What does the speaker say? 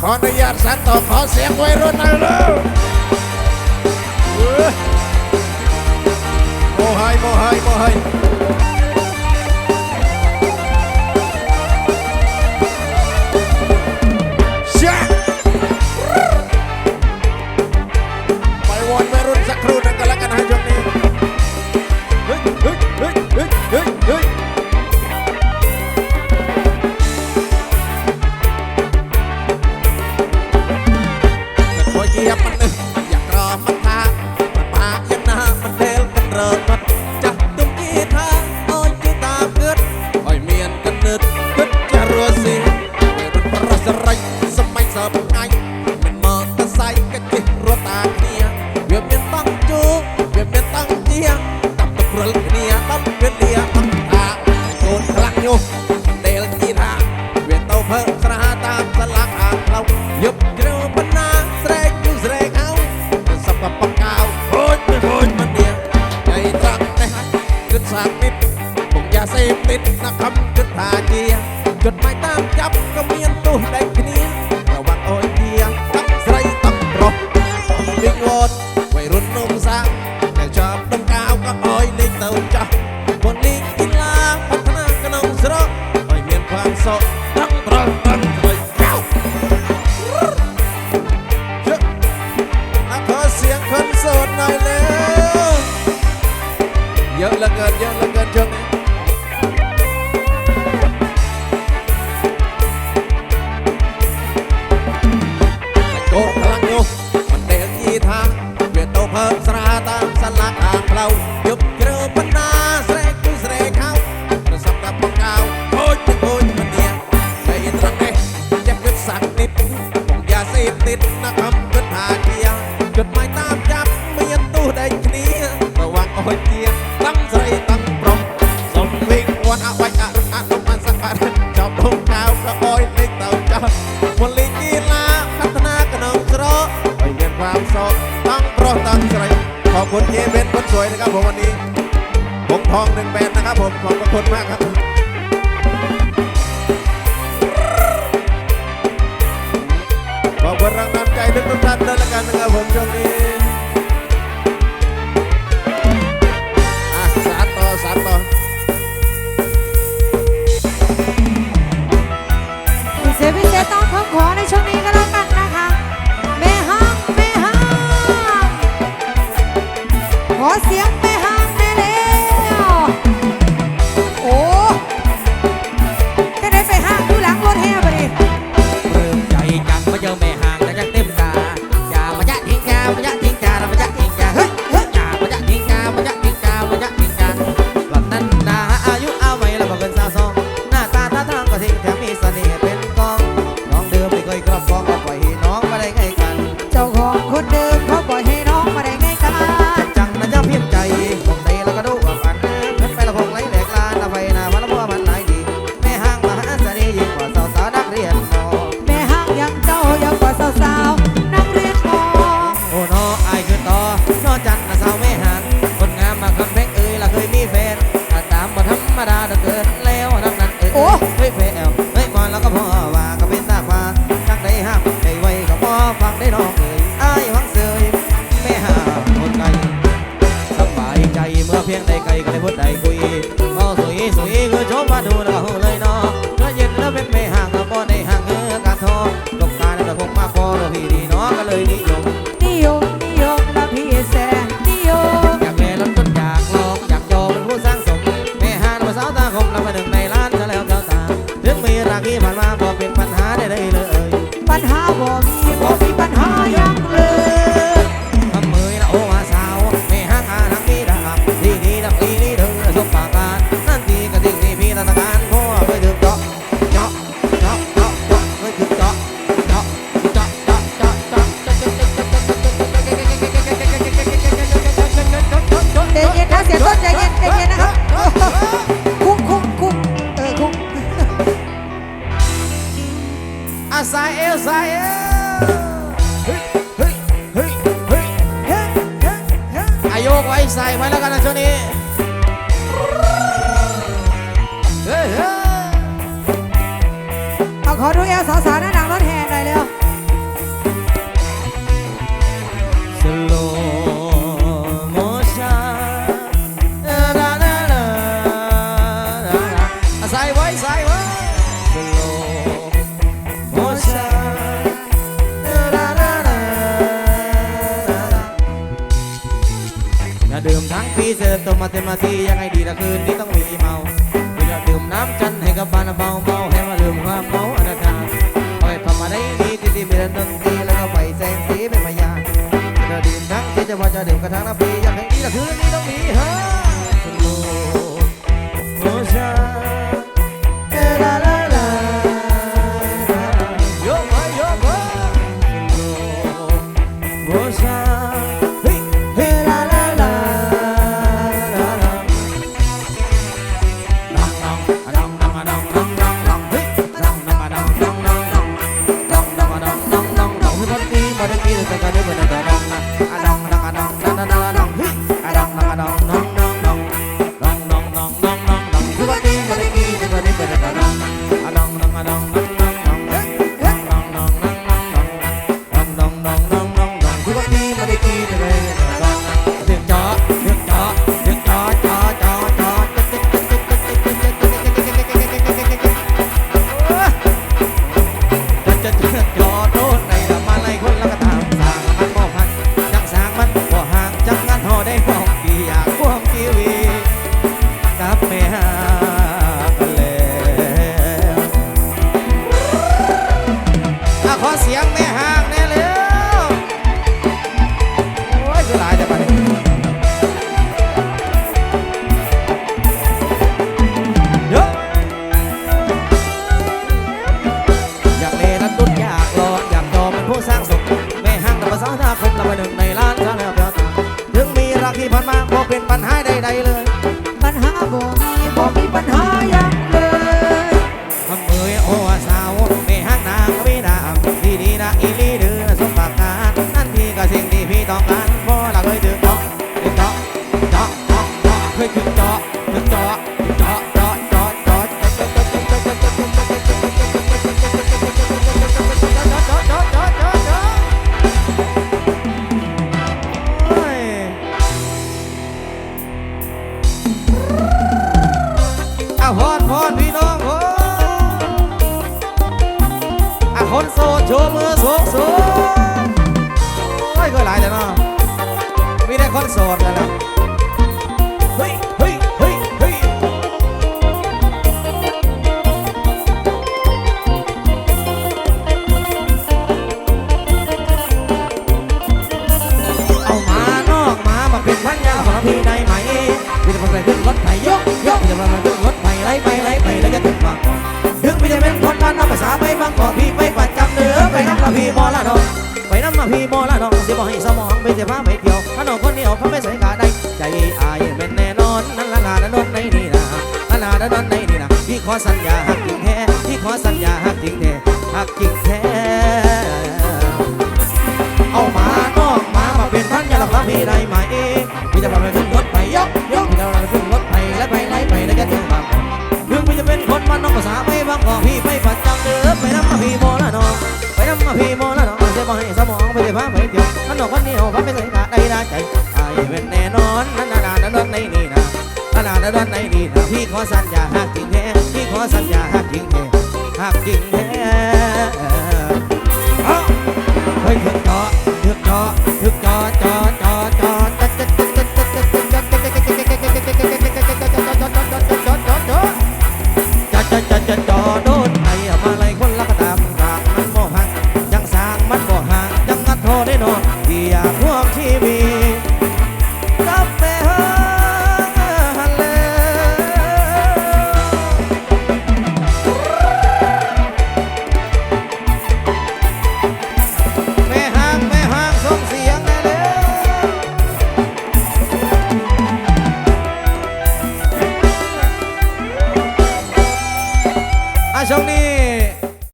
ขออนุญาตสันต่อขอเสียงไว้รุ่นหน่อยเร็วโมไฮโมไฮโมไฮ ចាប់ក៏មានទោសដែរគ្នារវាត់អូន មើលស្រាតាមសាឡាខាងផ្លូវយប់ជ្រើបណ្ដាស្រែកគឺស្រែកហៅប្រសពកាប់បង្កោខូចទឹកខូចមិនទៀងតែយត្រង់នេះចេះគិតសាក់និតបងយ៉ាសេបតិតណាកំគិតថាជាគិតមិនតាមចាប់មានទោះដេកគ្នារវាងអស់ជាតាំងស្រីតាំង วยนะครับผมวันนี้ผมทองหนึ่งแบนนะครับผมขอบพระคุณมากครับขอบคุณรังน้ำใจทุกท่านด้วยละกันนะครับผมช่วงนี้ parada, good a bolinha. ายเอวซ้ยเอวอายุไว้ใส่ไว้แล้วกันนะช่วงนี้เฮ้ยเฮ้อาขอดูเอวสาวๆหน้าหนังรถแห่หน่อยเร็ว Slow motion ใส่ไว้ใส่ไว้ ปีเสร็จตมมาเต็มมาทียังไงดีละคืนนี้ต้องมีเมาเวลาดื่มน้ำจันให้กับบานเบาเบาให้มาลืมความเมาอนาจารเอาปทำมาไรดีที่ที่มีดนตรีแล้วก็ไปแสงสีเป็นมายาเวลาดื่มทั้งที่จะว่าจะดื่มกระทั่งละปียังไงดีละคืนนี้ต้องมีเฮ้โลชาเอลาลาลาโยมาโยมาโลโลชา con ăn vô là hơi được đó. Được đó đó đó đó. Hơi được đó được đó được đó đó đó đó À hôn hôn, đi nó hôn. À hôn xô chô mưa xuống xuống. โสดนั่นะเฮ้ยเฮ้ยเฮ้ยเฮ้ยเอามานอกมามาเป็นพันยาของพี่ได้ไหมพี่จะมาไปขึ้นรถไถยกยกพี่จะมาไปขึ้นรถไถไล่ไปไล่ไปแล้วจะถึงบางกอกถึงพี่จะเป็นคนบ้านนอกภาษาไปบางกอกพี่ไปประจำเนื้อไปน้ำละพี่มอละนองไปน้ำมาพี่มอละนองสิบอก อสัญญาหักจริงแท้พี่ขอสัญญาหักจริงแท้หักจริงแท้เอามานอกมามาเป็นพันย่าหลับพี่ได้ไหมพี่จะพาไปขึ้นรถไปยกยกพี่จะพาไปขึ้นรถไปและไปไล่ไปแล้วจะถึงบางกอกถึงพี่จะเป็นคนมันนอกภาษาไปบางกอกพี่ไปประจำเด้อไปน้ำมาพี่โมละน้องไปน้ำมาพี่โมละน้องเสียบ่ให้สมองไปเสียผ้าไปเที่ยวถ้าน้องคนเดียวพันไม่ใส่ขาได้ได้ใจไอ้เป็นแน่นอนนั่นนานานั่นในนี่นะนั่นนานั่นในนี่นะพี่ขอสัญญาหักจริงแท้พี่ขอ สัญญาหักจริงแท้หักจริงแท้